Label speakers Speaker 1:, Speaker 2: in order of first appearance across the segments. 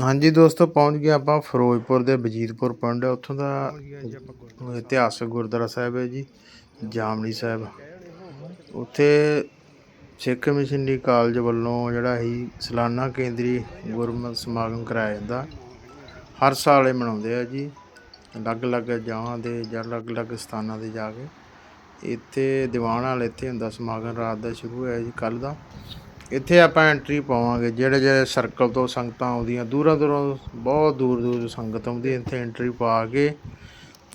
Speaker 1: ਹਾਂਜੀ ਦੋਸਤੋ, ਪਹੁੰਚ ਗਏ ਆਪਾਂ ਫਿਰੋਜ਼ਪੁਰ ਦੇ ਵਜੀਦਪੁਰ ਪਿੰਡ। ਹੈ ਉੱਥੋਂ ਦਾ ਇਤਿਹਾਸਕ ਗੁਰਦੁਆਰਾ ਸਾਹਿਬ ਹੈ ਜੀ ਜਾਮਣੀ ਸਾਹਿਬ। ਉੱਥੇ ਸਿੱਖ ਮਿਸ਼ਨਰੀ ਕਾਲਜ ਵੱਲੋਂ ਜਿਹੜਾ ਹੀ ਸਾਲਾਨਾ ਕੇਂਦਰੀ ਗੁਰਮਤ ਸਮਾਗਮ ਕਰਾਇਆ ਜਾਂਦਾ। ਹਰ ਸਾਲ ਇਹ ਮਨਾਉਂਦੇ ਆ ਜੀ, ਅਲੱਗ-ਅਲੱਗ ਜਗ੍ਹਾ ਦੇ ਜਾਂ ਅਲੱਗ-ਅਲੱਗ ਸਥਾਨਾਂ ਤੇ ਜਾ ਕੇ। ਇੱਥੇ ਦੀਵਾਨ ਹਾਲ ਇੱਥੇ ਹੁੰਦਾ, ਸਮਾਗਮ ਰਾਤ ਦਾ ਸ਼ੁਰੂ ਹੋਇਆ ਜੀ ਕੱਲ ਦਾ। ਇੱਥੇ ਆਪਾਂ ਐਂਟਰੀ ਪਾਵਾਂਗੇ, ਜਿਹੜੇ ਜਿਹੜੇ ਸਰਕਲ ਤੋਂ ਸੰਗਤਾਂ ਆਉਂਦੀਆਂ, ਦੂਰਾਂ ਦੂਰੋਂ, ਬਹੁਤ ਦੂਰ ਦੂਰ ਤੋਂ ਸੰਗਤ ਆਉਂਦੀ ਇੱਥੇ ਐਂਟਰੀ ਪਾ ਕੇ।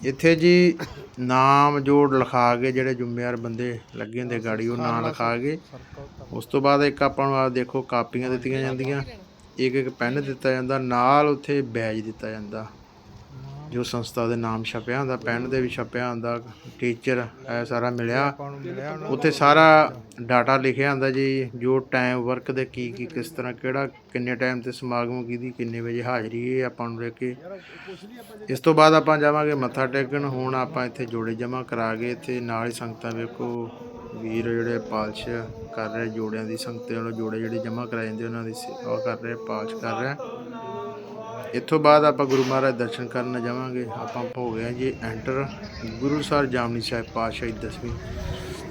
Speaker 1: ਇੱਥੇ ਜੀ ਨਾਮ ਜੋੜ ਲਿਖਾ ਕੇ ਜਿਹੜੇ ਜ਼ਿੰਮੇਵਾਰ ਬੰਦੇ ਲੱਗੇ ਹੁੰਦੇ ਗਾੜੀ, ਉਹ ਨਾਂ ਲਿਖਾ ਕੇ। ਉਸ ਤੋਂ ਬਾਅਦ ਇੱਕ ਆਪਾਂ ਨੂੰ ਆ ਦੇਖੋ, ਕਾਪੀਆਂ ਦਿੱਤੀਆਂ ਜਾਂਦੀਆਂ। ਇੱਕ ਇੱਕ ਪੈਨ ਦਿੱਤਾ ਜਾਂਦਾ, ਨਾਲ ਉੱਥੇ ਬੈਜ ਦਿੱਤਾ ਜਾਂਦਾ। ਜੋ ਸੰਸਥਾ ਦੇ ਨਾਮ ਛਪਿਆ ਹੁੰਦਾ ਪੈਨ ਦੇ ਵੀ ਛਪਿਆ ਹੁੰਦਾ, ਟੀਚਰ, ਇਹ ਸਾਰਾ ਮਿਲਿਆ। ਉੱਥੇ ਸਾਰਾ ਡਾਟਾ ਲਿਖਿਆ ਹੁੰਦਾ ਜੀ, ਜੋ ਟਾਈਮ ਵਰਕ ਦੇ ਕੀ ਕੀ, ਕਿਸ ਤਰ੍ਹਾਂ, ਕਿਹੜਾ, ਕਿੰਨੇ ਟਾਈਮ ਤੇ ਸਮਾਗਮ ਕਿਹਦੀ ਕਿੰਨੇ ਵਜੇ ਹਾਜ਼ਰੀ ਇਹ ਆਪਾਂ ਨੂੰ ਲੈ ਕੇ। ਇਸ ਤੋਂ ਬਾਅਦ ਆਪਾਂ ਜਾਵਾਂਗੇ ਮੱਥਾ ਟੇਕਣ, ਹੁਣ ਆਪਾਂ ਇੱਥੇ ਜੋੜੇ ਜਮ੍ਹਾਂ ਕਰਾ ਕੇ ਇੱਥੇ ਨਾਲ ਹੀ ਸੰਗਤਾਂ ਵੇਖੋ, ਵੀਰ ਜਿਹੜੇ ਪਾਲਸ਼ ਕਰ ਰਹੇ, ਜੋੜਿਆਂ ਦੀ ਸੰਗਤਾਂ ਵੱਲੋਂ ਜੋੜੇ ਜਿਹੜੇ ਜਮ੍ਹਾਂ ਕਰਾਏ ਜਾਂਦੇ, ਉਹਨਾਂ ਦੀ ਸੇਵਾ ਕਰ ਰਹੇ, ਪਾਲਸ਼ ਕਰ ਰਹੇ। ਇੱਥੋਂ ਬਾਅਦ ਆਪਾਂ ਗੁਰੂ ਮਹਾਰਾਜ ਦਰਸ਼ਨ ਕਰਨ ਜਾਵਾਂਗੇ। ਆਪਾਂ ਹੋ ਗਏ ਹਾਂ ਜੀ ਐਂਟਰ ਗੁਰੂ ਸਾਹਿਬ ਜਾਮਨੀ ਸਾਹਿਬ ਪਾਤਸ਼ਾਹੀ ਦਸਵੀਂ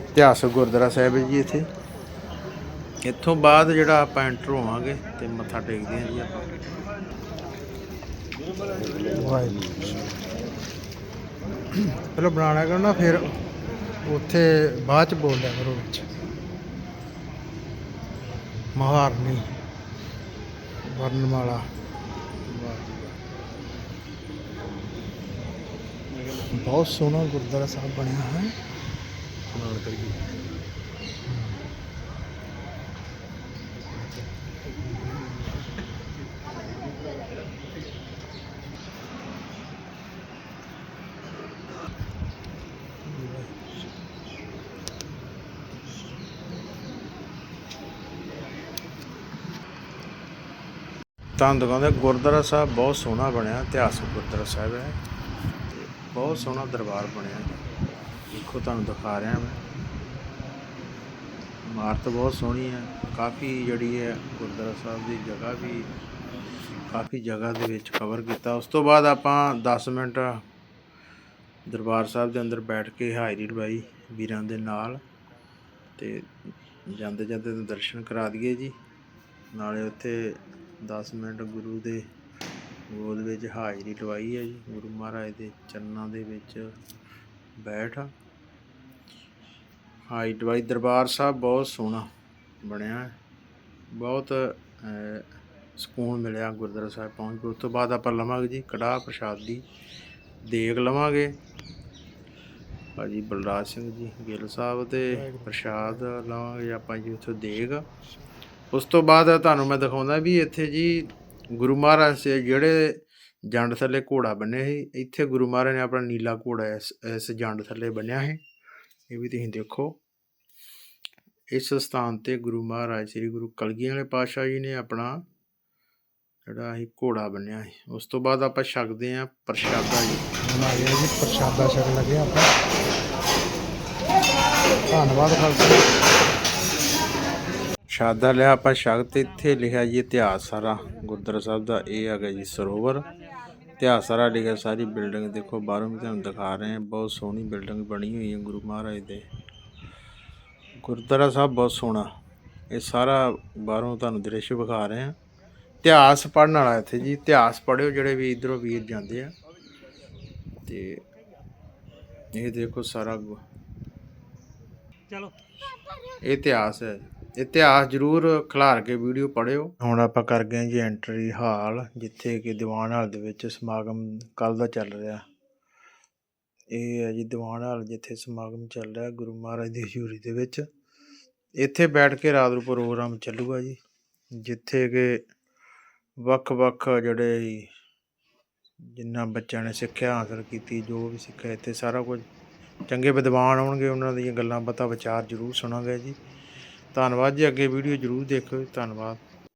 Speaker 1: ਇਤਿਹਾਸਕ ਗੁਰਦੁਆਰਾ ਸਾਹਿਬ ਹੈ ਜੀ ਇੱਥੇ। ਇੱਥੋਂ ਬਾਅਦ ਜਿਹੜਾ ਆਪਾਂ ਐਂਟਰ ਹੋਵਾਂਗੇ ਤੇ ਮੱਥਾ ਟੇਕਦੇ ਹਾਂ ਜੀ ਆਪਾਂ।
Speaker 2: ਵਾਹਿਗੁਰੂ ਪਹਿਲਾਂ ਬਣਾਣਾ ਕਰੋ ਨਾ, ਫਿਰ ਉੱਥੇ ਬਾਅਦ ਚ ਬੋਲ ਲਿਆ ਕਰੋ ਵਿੱਚ। ਮਹਾਰਨੀ ਵਰਨਮਾਲਾ। ਬਹੁਤ ਸੋਹਣਾ ਗੁਰਦੁਆਰਾ ਸਾਹਿਬ ਬਣਿਆ ਹੈ।
Speaker 1: ਨਾਲ ਕਰੀਏ ਤੁਹਾਨੂੰ ਦਿਖਾਉਂਦੇ ਗੁਰਦੁਆਰਾ ਸਾਹਿਬ ਬਹੁਤ ਸੋਹਣਾ ਬਣਿਆ ਇਤਿਹਾਸਕ ਗੁਰਦੁਆਰਾ ਸਾਹਿਬ ਹੈ। ਤੇ ਬਹੁਤ ਸੋਹਣਾ ਦਰਬਾਰ ਬਣਿਆ। ਦੇਖੋ ਤੁਹਾਨੂੰ ਦਿਖਾ ਰਿਹਾ ਮੈਂ। ਇਮਾਰਤ ਬਹੁਤ ਸੋਹਣੀ ਹੈ। ਕਾਫੀ ਜਿਹੜੀ ਹੈ ਗੁਰਦੁਆਰਾ ਸਾਹਿਬ ਦੀ ਜਗ੍ਹਾ ਵੀ ਕਾਫੀ ਜਗ੍ਹਾ ਦੇ ਵਿੱਚ ਕਵਰ ਕੀਤਾ। ਉਸ ਤੋਂ ਬਾਅਦ ਆਪਾਂ 10 ਮਿੰਟ ਦਰਬਾਰ ਸਾਹਿਬ ਦੇ ਅੰਦਰ ਬੈਠ ਕੇ ਹਾਜ਼ਰੀ ਲਵਾਈ ਵੀਰਾਂ ਦੇ ਨਾਲ ਤੇ ਜਾਂਦੇ ਜਾਂਦੇ ਨੂੰ ਦਰਸ਼ਨ ਕਰਾ ਦਈਏ ਜੀ। ਨਾਲੇ ਉੱਥੇ 10 ਮਿੰਟ ਗੁਰੂ ਦੇ ਗੋਦ ਵਿੱਚ ਹਾਜ਼ਰੀ ਲਵਾਈ ਹੈ ਜੀ ਗੁਰੂ ਮਹਾਰਾਜ ਦੇ ਚਰਨਾਂ ਦੇ ਵਿੱਚ ਬੈਠ। ਹਾਈ ਦਵਾਈ ਦਰਬਾਰ ਸਾਹਿਬ ਬਹੁਤ ਸੋਹਣਾ ਬਣਿਆ ਹੈ। ਬਹੁਤ ਸਕੂਨ ਮਿਲਿਆ ਗੁਰਦੁਆਰਾ ਸਾਹਿਬ ਪਹੁੰਚ ਕੇ। ਉਸ ਤੋਂ ਬਾਅਦ ਆਪਾਂ ਲਵਾਂਗੇ ਜੀ ਕੜਾਹ ਪ੍ਰਸ਼ਾਦ ਦੀ ਦੇਗ ਲਵਾਂਗੇ। ਭਾਜੀ ਬਲਰਾਜ ਸਿੰਘ ਜੀ ਗਿੱਲ ਸਾਹਿਬ ਤੇ ਪ੍ਰਸ਼ਾਦ ਲਵਾਂਗੇ ਆਪਾਂ ਜੀ ਉੱਥੋਂ ਦੇਗ। ਉਸ ਤੋਂ ਬਾਅਦ ਤੁਹਾਨੂੰ ਮੈਂ ਦਿਖਾਉਂਦਾ ਵੀ ਇੱਥੇ ਜੀ ਗੁਰੂ ਮਹਾਰਾਜ ਸੇ, ਜਿਹੜੇ ਜੰਡ ਥੱਲੇ ਘੋੜਾ ਬੰਨਿਆ ਸੀ, ਇੱਥੇ ਗੁਰੂ ਮਹਾਰਾਜ ਨੇ ਆਪਣਾ ਨੀਲਾ ਘੋੜਾ ਇਸ ਇਸ ਜੰਡ ਥੱਲੇ ਬੰਨਿਆ ਹੈ ਇਹ ਵੀ ਤੁਸੀਂ ਦੇਖੋ। ਇਸ ਸਥਾਨ ਤੇ ਗੁਰੂ ਮਹਾਰਾਜ, ਸ੍ਰੀ ਗੁਰੂ ਕਲਗੀਆਂ ਵਾਲੇ ਪਾਤਸ਼ਾਹ ਜੀ ਨੇ ਆਪਣਾ ਜਿਹੜਾ ਸੀ ਘੋੜਾ ਬੰਨਿਆ ਸੀ। ਉਸ ਤੋਂ ਬਾਅਦ ਆਪਾਂ ਛਕਦੇ ਹਾਂ ਪ੍ਰਸ਼ਾਦਾ ਜੀ।
Speaker 2: ਹੁਣ ਆ ਜੀ, ਪ੍ਰਸ਼ਾਦਾ ਛਕ ਲੱਗੇ ਆਪਾਂ। ਧੰਨਵਾਦ ਖਾਲਸਾ।
Speaker 1: ਸ਼ਾਦਾ ਲਿਆ ਆਪਾਂ ਛਕ ਤੇ ਇੱਥੇ ਲਿਖਿਆ ਜੀ ਇਤਿਹਾਸ ਸਾਰਾ। ਗੁਰਦੁਆਰਾ ਸਾਹਿਬ ਦਾ ਇਹ ਹੈਗਾ ਜੀ ਸਰੋਵਰ। ਇਤਿਹਾਸ ਸਾਰਾ ਲਿਖਿਆ ਸਾਰੀ ਬਿਲਡਿੰਗ ਦੇਖੋ ਬਾਹਰੋਂ ਵੀ ਤੁਹਾਨੂੰ ਦਿਖਾ ਰਹੇ ਹਾਂ। ਬਹੁਤ ਸੋਹਣੀ ਬਿਲਡਿੰਗ ਬਣੀ ਹੋਈ ਹੈ ਗੁਰੂ ਮਹਾਰਾਜ ਦੇ। ਗੁਰਦੁਆਰਾ ਸਾਹਿਬ ਬਹੁਤ ਸੋਹਣਾ। ਇਹ ਸਾਰਾ ਬਾਹਰੋਂ ਤੁਹਾਨੂੰ ਦ੍ਰਿਸ਼ ਵਿਖਾ ਰਹੇ ਹਾਂ। ਇਤਿਹਾਸ ਪੜ੍ਹਨ ਵਾਲਾ ਇੱਥੇ ਜੀ। ਇਤਿਹਾਸ ਪੜ੍ਹਿਓ ਜਿਹੜੇ ਵੀ ਇਧਰੋਂ ਵੀਰ ਜਾਂਦੇ ਆ। ਤੇ ਇਹ ਦੇਖੋ ਸਾਰਾ
Speaker 2: ਚਲੋ।
Speaker 1: ਇਹ ਇਤਿਹਾਸ ਹੈ। ਇਤਿਹਾਸ ਜ਼ਰੂਰ ਖਿਲਾਰ ਕੇ ਵੀਡੀਓ ਪੜਿਓ ਹੁਣ ਆਪਾਂ ਕਰ ਗਏ ਜੀ ਐਂਟਰੀ ਹਾਲ, ਜਿੱਥੇ ਕਿ ਦੀਵਾਨ ਹਾਲ ਦੇ ਵਿੱਚ ਸਮਾਗਮ ਕੱਲ ਦਾ ਚੱਲ ਰਿਹਾ। ਇਹ ਹੈ ਜੀ ਦੀਵਾਨ ਹਾਲ ਜਿੱਥੇ ਸਮਾਗਮ ਚੱਲ ਰਿਹਾ ਗੁਰੂ ਮਹਾਰਾਜ ਦੀ ਹਜ਼ੂਰੀ ਦੇ ਵਿੱਚ। ਇੱਥੇ ਬੈਠ ਕੇ ਰਾਤ ਨੂੰ ਪ੍ਰੋਗਰਾਮ ਚੱਲੂਗਾ ਜੀ, ਜਿੱਥੇ ਕਿ ਵੱਖ-ਵੱਖ ਜਿਹੜੇ ਵੀ ਬੱਚਿਆਂ ਨੇ ਸਿੱਖਿਆ ਹਾਸਲ ਕੀਤੀ, ਜੋ ਵੀ ਸਿੱਖਿਆ, ਇੱਥੇ ਸਾਰਾ ਕੁਝ ਚੰਗੇ ਵਿਦਵਾਨ ਆਉਣਗੇ, ਉਹਨਾਂ ਦੀਆਂ ਗੱਲਾਂ ਬਾਤਾਂ, ਵਿਚਾਰ ਜ਼ਰੂਰ ਸੁਣਾਂਗੇ ਜੀ। ਧੰਨਵਾਦ ਜੀ ਅੱਗੇ ਵੀਡੀਓ ਜ਼ਰੂਰ ਦੇਖਿਓ ਧੰਨਵਾਦ।